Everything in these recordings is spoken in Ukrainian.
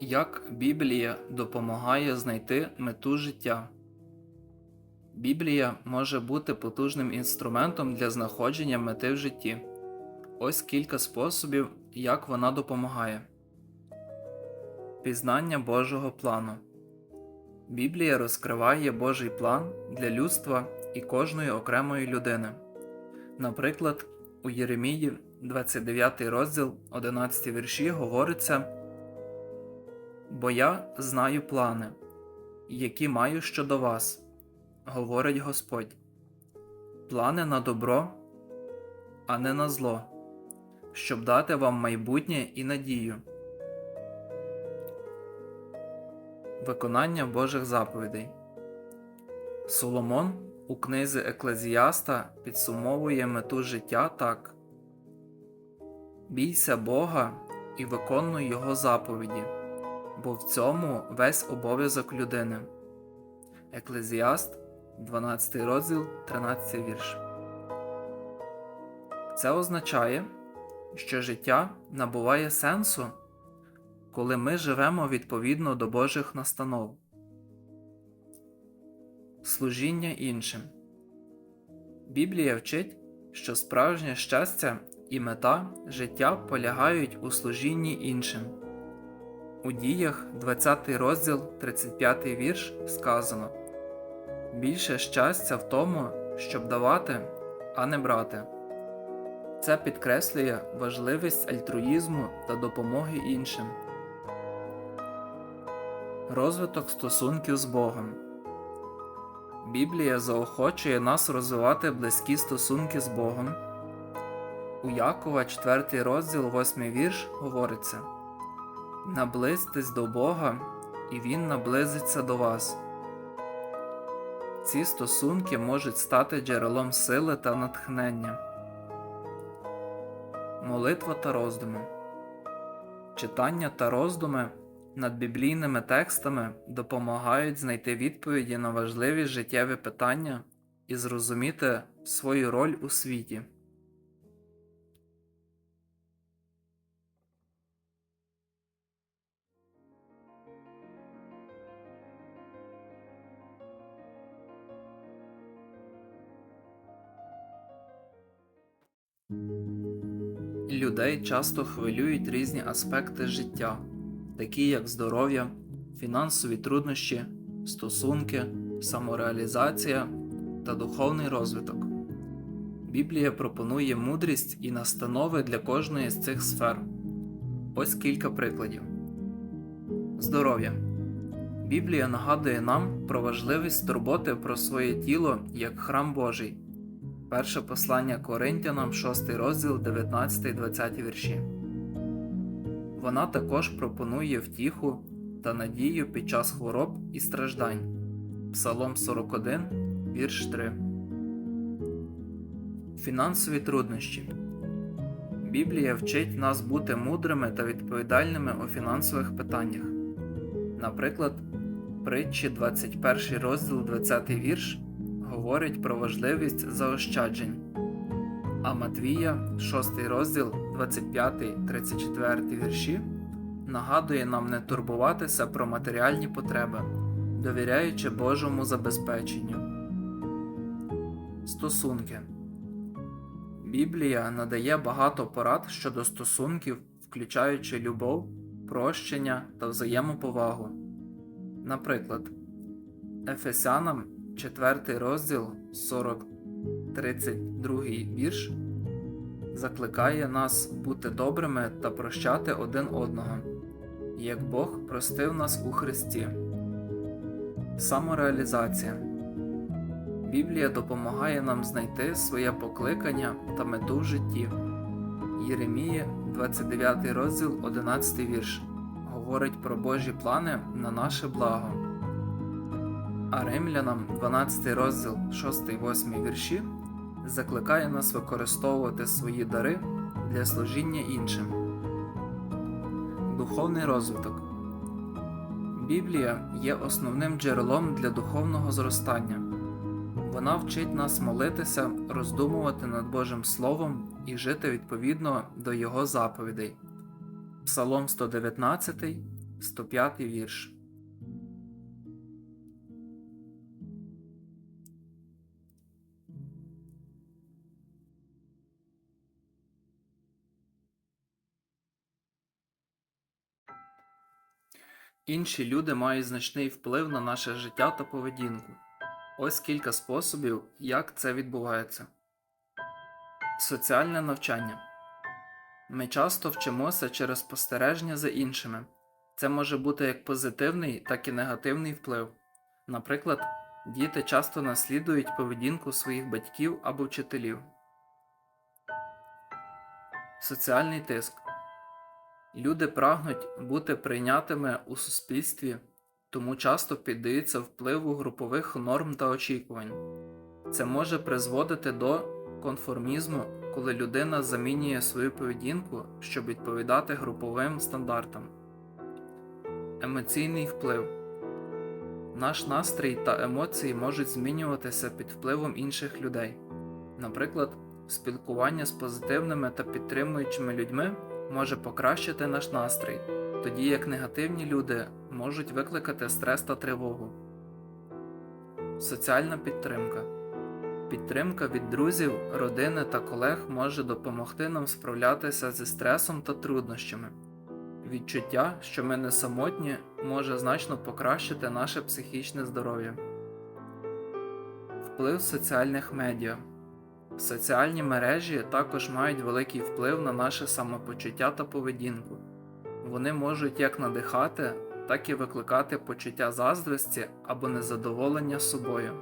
Як Біблія допомагає знайти мету життя? Біблія може бути потужним інструментом для знаходження мети в житті. Ось кілька способів, як вона допомагає. Пізнання Божого плану. Біблія розкриває Божий план для людства і кожної окремої людини. Наприклад, у Єремії 29 розділ 11 вірші говориться Бо я знаю плани, які маю щодо вас, говорить Господь. Плани на добро, а не на зло, щоб дати вам майбутнє і надію. Виконання Божих заповідей. Соломон у книзі Еклезіаста підсумовує мету життя так: Бійся Бога і виконуй Його заповіді, бо в цьому весь обов'язок людини. Еклезіаст, 12 розділ, 13 вірш. Це означає, що життя набуває сенсу, коли ми живемо відповідно до Божих настанов. Служіння іншим. Біблія вчить, що справжнє щастя і мета життя полягають у служінні іншим. У діях 20 розділ 35 вірш сказано Більше щастя в тому, щоб давати, а не брати. Це підкреслює важливість альтруїзму та допомоги іншим. Розвиток стосунків з Богом. Біблія заохочує нас розвивати близькі стосунки з Богом. У Якова 4 розділ 8 вірш говориться Наблизьтесь до Бога, і Він наблизиться до вас. Ці стосунки можуть стати джерелом сили та натхнення. Молитва та роздуми. Читання та роздуми над біблійними текстами допомагають знайти відповіді на важливі життєві питання і зрозуміти свою роль у світі. Людей часто хвилюють різні аспекти життя, такі як здоров'я, фінансові труднощі, стосунки, самореалізація та духовний розвиток. Біблія пропонує мудрість і настанови для кожної з цих сфер. Ось кілька прикладів. Здоров'я. Біблія нагадує нам про важливість турботи про своє тіло як храм Божий. Перше послання Коринтянам, 6 розділ 19-20 вірші. Вона також пропонує втіху та надію під час хвороб і страждань. Псалом 41, вірш 3. Фінансові труднощі. Біблія вчить нас бути мудрими та відповідальними у фінансових питаннях. Наприклад, притчі 21 розділ 20 вірш говорить про важливість заощаджень. А Матвія, 6 розділ 25-34 вірші, нагадує нам не турбуватися про матеріальні потреби, довіряючи Божому забезпеченню. Стосунки Біблія надає багато порад щодо стосунків, включаючи любов, прощення та взаємоповагу. Наприклад, Ефесянам 4 розділ 40 32 вірш закликає нас бути добрими та прощати один одного, як Бог простив нас у Христі. Самореалізація Біблія допомагає нам знайти своє покликання та мету в житті. Єремія, 29 розділ 11 вірш говорить про Божі плани на наше благо. А Римлянам 12 розділ 6-8 вірші закликає нас використовувати свої дари для служіння іншим. Духовний розвиток Біблія є основним джерелом для духовного зростання. Вона вчить нас молитися, роздумувати над Божим Словом і жити відповідно до Його заповідей. Псалом 119, 105 вірш. Інші люди мають значний вплив на наше життя та поведінку. Ось кілька способів, як це відбувається. Соціальне навчання. Ми часто вчимося через спостереження за іншими. Це може бути як позитивний, так і негативний вплив. Наприклад, діти часто наслідують поведінку своїх батьків або вчителів. Соціальний тиск. Люди прагнуть бути прийнятими у суспільстві, тому часто піддаються впливу групових норм та очікувань. Це може призводити до конформізму, коли людина замінює свою поведінку, щоб відповідати груповим стандартам. Емоційний вплив наш настрій та емоції можуть змінюватися під впливом інших людей. Наприклад, спілкування з позитивними та підтримуючими людьми може покращити наш настрій, тоді як негативні люди можуть викликати стрес та тривогу. Соціальна підтримка. Підтримка від друзів, родини та колег може допомогти нам справлятися зі стресом та труднощами. Відчуття, що ми не самотні, може значно покращити наше психічне здоров'я. Вплив соціальних медіа. Соціальні мережі також мають великий вплив на наше самопочуття та поведінку. Вони можуть як надихати, так і викликати почуття заздрості або незадоволення собою.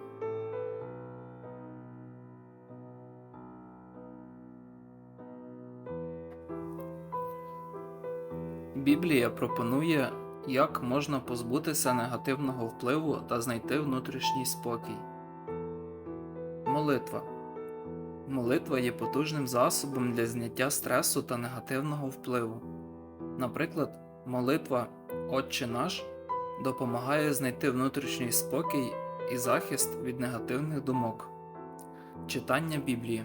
Біблія пропонує, як можна позбутися негативного впливу та знайти внутрішній спокій. Молитва. Молитва є потужним засобом для зняття стресу та негативного впливу. Наприклад, молитва Отче наш допомагає знайти внутрішній спокій і захист від негативних думок. Читання Біблії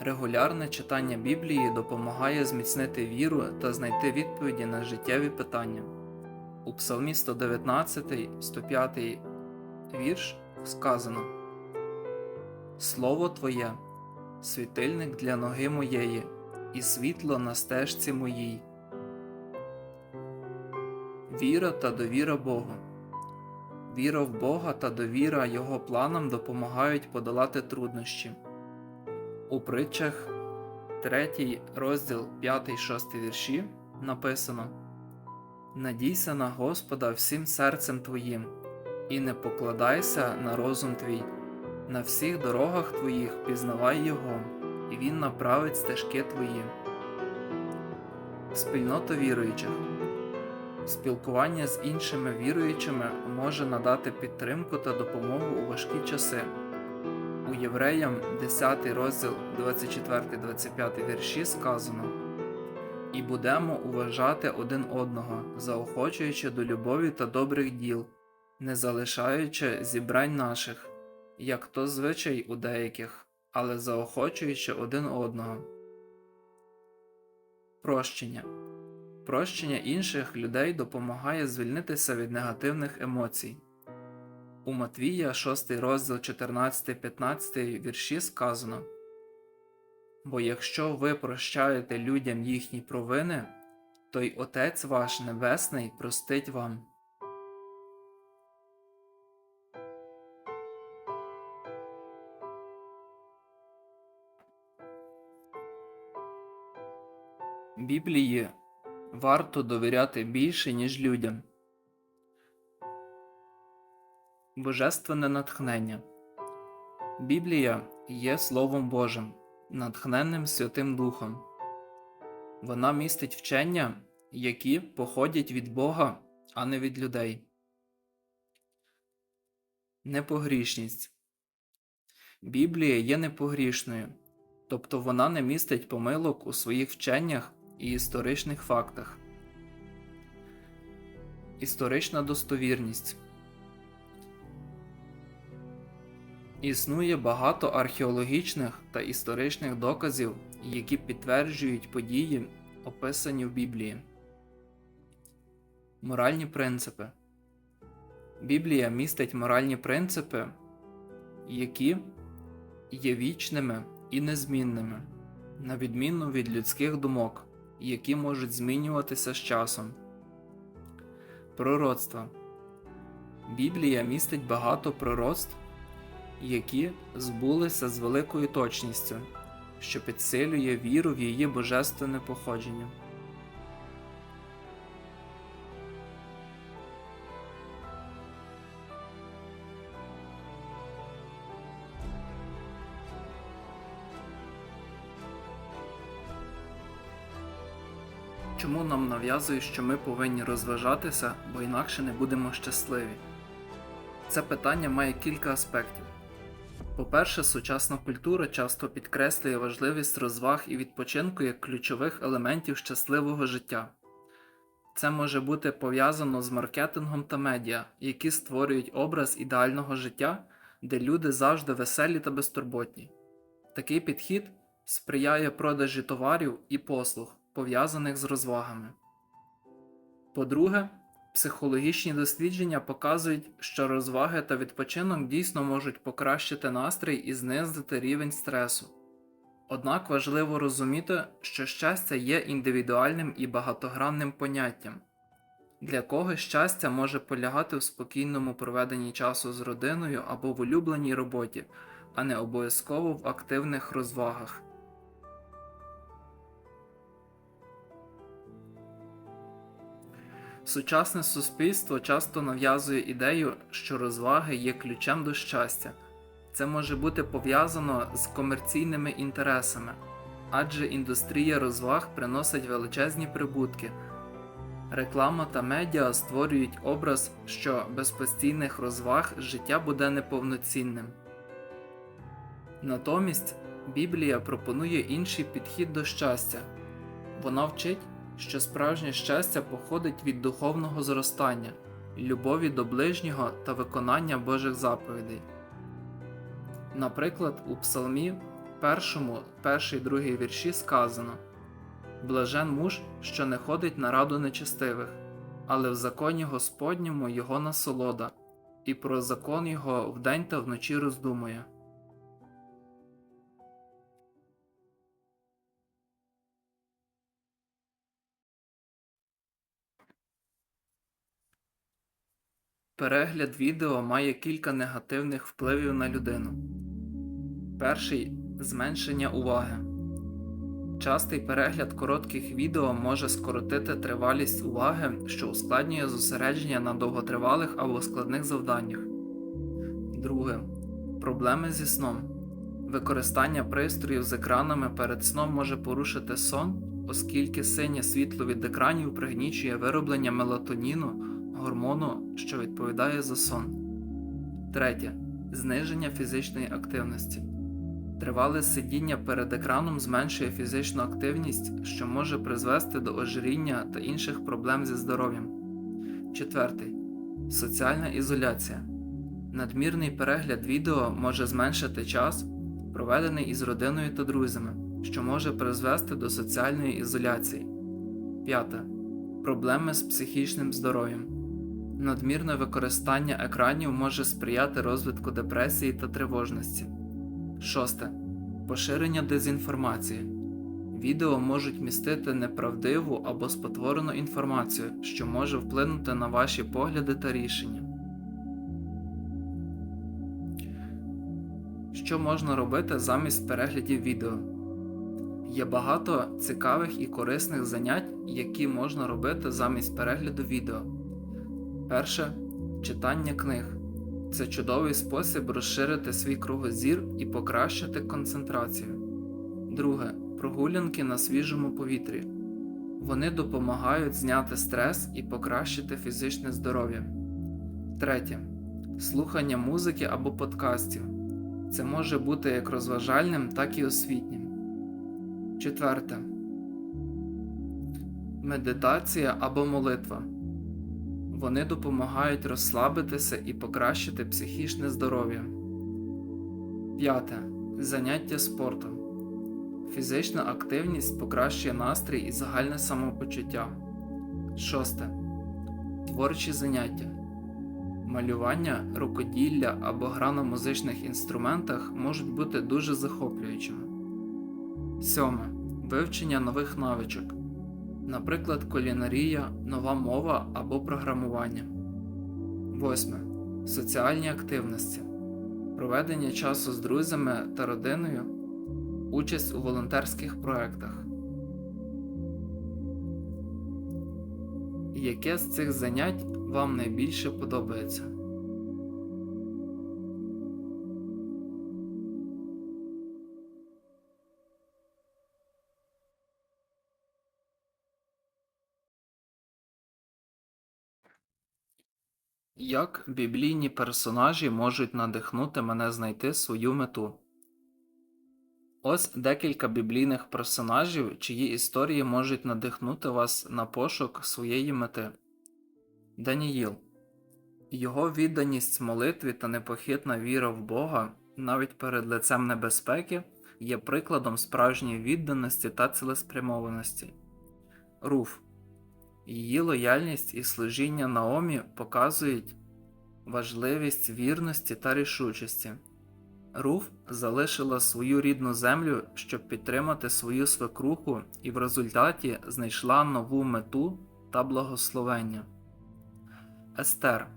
Регулярне читання Біблії допомагає зміцнити віру та знайти відповіді на життєві питання. У Псалмі 119, 105 вірш сказано Слово Твоє, світильник для ноги моєї, і світло на стежці моїй. Віра та довіра Богу. Віра в Бога та довіра Його планам допомагають подолати труднощі. У притчах 3 розділ 5-6 вірші написано Надійся на Господа всім серцем твоїм, і не покладайся на розум твій, на всіх дорогах твоїх пізнавай Його, і Він направить стежки твої. Спільнота віруючих Спілкування з іншими віруючими може надати підтримку та допомогу у важкі часи. У Євреям 10 розділ 24-25 вірші сказано І будемо уважати один одного, заохочуючи до любові та добрих діл, не залишаючи зібрань наших, як то звичай у деяких, але заохочуючи один одного. Прощення Прощення інших людей допомагає звільнитися від негативних емоцій. У Матвія 6 розділ 14-15 вірші сказано Бо якщо ви прощаєте людям їхні провини, то й Отець ваш Небесний простить вам. Біблії варто довіряти більше, ніж людям. Божественне натхнення Біблія є Словом Божим, натхненним Святим Духом. Вона містить вчення, які походять від Бога, а не від людей. Непогрішність Біблія є непогрішною, тобто вона не містить помилок у своїх вченнях і історичних фактах. Історична достовірність Існує багато археологічних та історичних доказів, які підтверджують події, описані в Біблії. Моральні принципи. Біблія містить моральні принципи, які є вічними і незмінними, на відміну від людських думок, які можуть змінюватися з часом. Пророцтва. Біблія містить багато пророцтв, які збулися з великою точністю, що підсилює віру в її божественне походження. Чому нам нав'язують, що ми повинні розважатися, бо інакше не будемо щасливі? Це питання має кілька аспектів. По-перше, сучасна культура часто підкреслює важливість розваг і відпочинку як ключових елементів щасливого життя. Це може бути пов'язано з маркетингом та медіа, які створюють образ ідеального життя, де люди завжди веселі та безтурботні. Такий підхід сприяє продажі товарів і послуг, пов'язаних з розвагами. По-друге, психологічні дослідження показують, що розваги та відпочинок дійсно можуть покращити настрій і знизити рівень стресу. Однак важливо розуміти, що щастя є індивідуальним і багатогранним поняттям. Для когось щастя може полягати в спокійному проведенні часу з родиною або в улюбленій роботі, а не обов'язково в активних розвагах. Сучасне суспільство часто нав'язує ідею, що розваги є ключем до щастя. Це може бути пов'язано з комерційними інтересами, адже індустрія розваг приносить величезні прибутки. Реклама та медіа створюють образ, що без постійних розваг життя буде неповноцінним. Натомість Біблія пропонує інший підхід до щастя. Вона вчить, що справжнє щастя походить від духовного зростання, любові до ближнього та виконання Божих заповідей. Наприклад, у Псалмі 1, 1 і 2 вірші сказано Блажен муж, що не ходить на раду нечестивих, але в законі Господньому його насолода, і про закон його вдень та вночі роздумує. Перегляд відео має кілька негативних впливів на людину. Перший зменшення уваги. Частий перегляд коротких відео може скоротити тривалість уваги, що ускладнює зосередження на довготривалих або складних завданнях. Друге. Проблеми зі сном. Використання пристроїв з екранами перед сном може порушити сон, оскільки синє світло від екранів пригнічує вироблення мелатоніну, гормону, що відповідає за сон. Третє. Зниження фізичної активності. Тривале сидіння перед екраном зменшує фізичну активність, що може призвести до ожиріння та інших проблем зі здоров'ям. Четвертий. Соціальна ізоляція. Надмірний перегляд відео може зменшити час, проведений із родиною та друзями, що може призвести до соціальної ізоляції. П'яте. Проблеми з психічним здоров'ям. Надмірне використання екранів може сприяти розвитку депресії та тривожності. Шосте. Поширення дезінформації. Відео можуть містити неправдиву або спотворену інформацію, що може вплинути на ваші погляди та рішення. Що можна робити замість переглядів відео? Є багато цікавих і корисних занять, які можна робити замість перегляду відео. Перше читання книг. Це чудовий спосіб розширити свій кругозір і покращити концентрацію. Друге прогулянки на свіжому повітрі. Вони допомагають зняти стрес і покращити фізичне здоров'я. Третє слухання музики або подкастів. Це може бути як розважальним, так і освітнім. Четверте медитація або молитва. Вони допомагають розслабитися і покращити психічне здоров'я. П'яте. Заняття спортом. Фізична активність покращує настрій і загальне самопочуття. Шосте. Творчі заняття. Малювання, рукоділля або гра на музичних інструментах можуть бути дуже захоплюючими. Сьоме. Вивчення нових навичок. Наприклад, кулінарія, нова мова або програмування. Восьме. Соціальні активності. Проведення часу з друзями та родиною. Участь у волонтерських проєктах. Яке з цих занять вам найбільше подобається? Як біблійні персонажі можуть надихнути мене знайти свою мету? Ось декілька біблійних персонажів, чиї історії можуть надихнути вас на пошук своєї мети. Даніїл. Його відданість молитві та непохитна віра в Бога навіть перед лицем небезпеки є прикладом справжньої відданості та цілеспрямованості. Руф. Її лояльність і служіння Наомі показують важливість вірності та рішучості. Руф залишила свою рідну землю, щоб підтримати свою свекруху, і в результаті знайшла нову мету та благословення. Естер.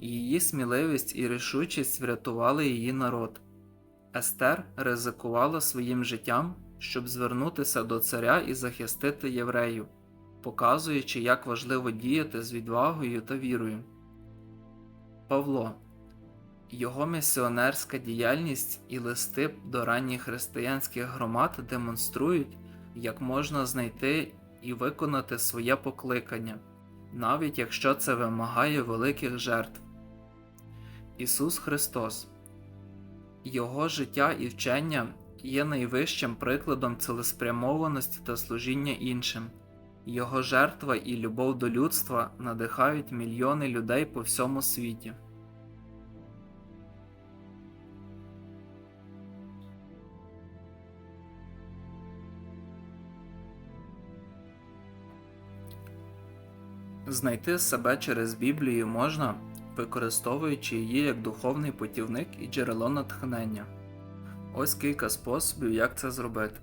Її сміливість і рішучість врятували її народ. Естер ризикувала своїм життям, щоб звернутися до царя і захистити євреїв, показуючи, як важливо діяти з відвагою та вірою. Павло. Його місіонерська діяльність і листи до ранніх християнських громад демонструють, як можна знайти і виконати своє покликання, навіть якщо це вимагає великих жертв. Ісус Христос Його життя і вчення є найвищим прикладом цілеспрямованості та служіння іншим. Його жертва і любов до людства надихають мільйони людей по всьому світі. Знайти себе через Біблію можна, використовуючи її як духовний путівник і джерело натхнення. Ось кілька способів, як це зробити.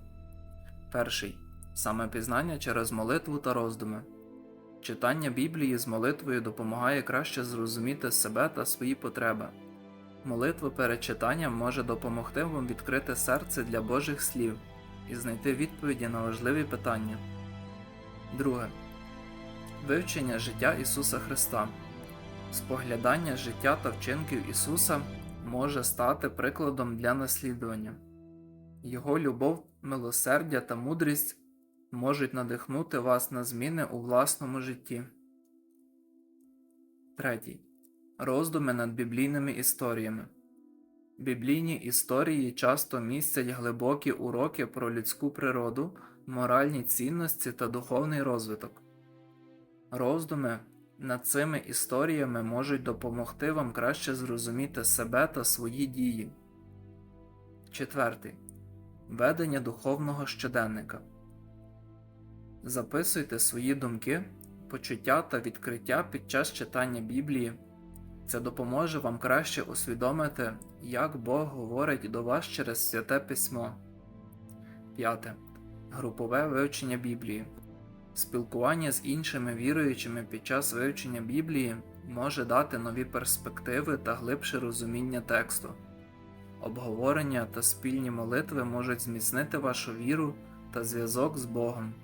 Перший самопізнання через молитву та роздуми. Читання Біблії з молитвою допомагає краще зрозуміти себе та свої потреби. Молитва перед читанням може допомогти вам відкрити серце для Божих слів і знайти відповіді на важливі питання. Друге. Вивчення життя Ісуса Христа. Споглядання життя та вчинків Ісуса може стати прикладом для наслідування. Його любов, милосердя та мудрість можуть надихнути вас на зміни у власному житті. Третій. Роздуми над біблійними історіями. Біблійні історії часто містять глибокі уроки про людську природу, моральні цінності та духовний розвиток. Роздуми над цими історіями можуть допомогти вам краще зрозуміти себе та свої дії. Четвертий. Ведення духовного щоденника. Записуйте свої думки, почуття та відкриття під час читання Біблії. Це допоможе вам краще усвідомити, як Бог говорить до вас через святе письмо. П'яте. Групове вивчення Біблії. Спілкування з іншими віруючими під час вивчення Біблії може дати нові перспективи та глибше розуміння тексту. Обговорення та спільні молитви можуть зміцнити вашу віру та зв'язок з Богом.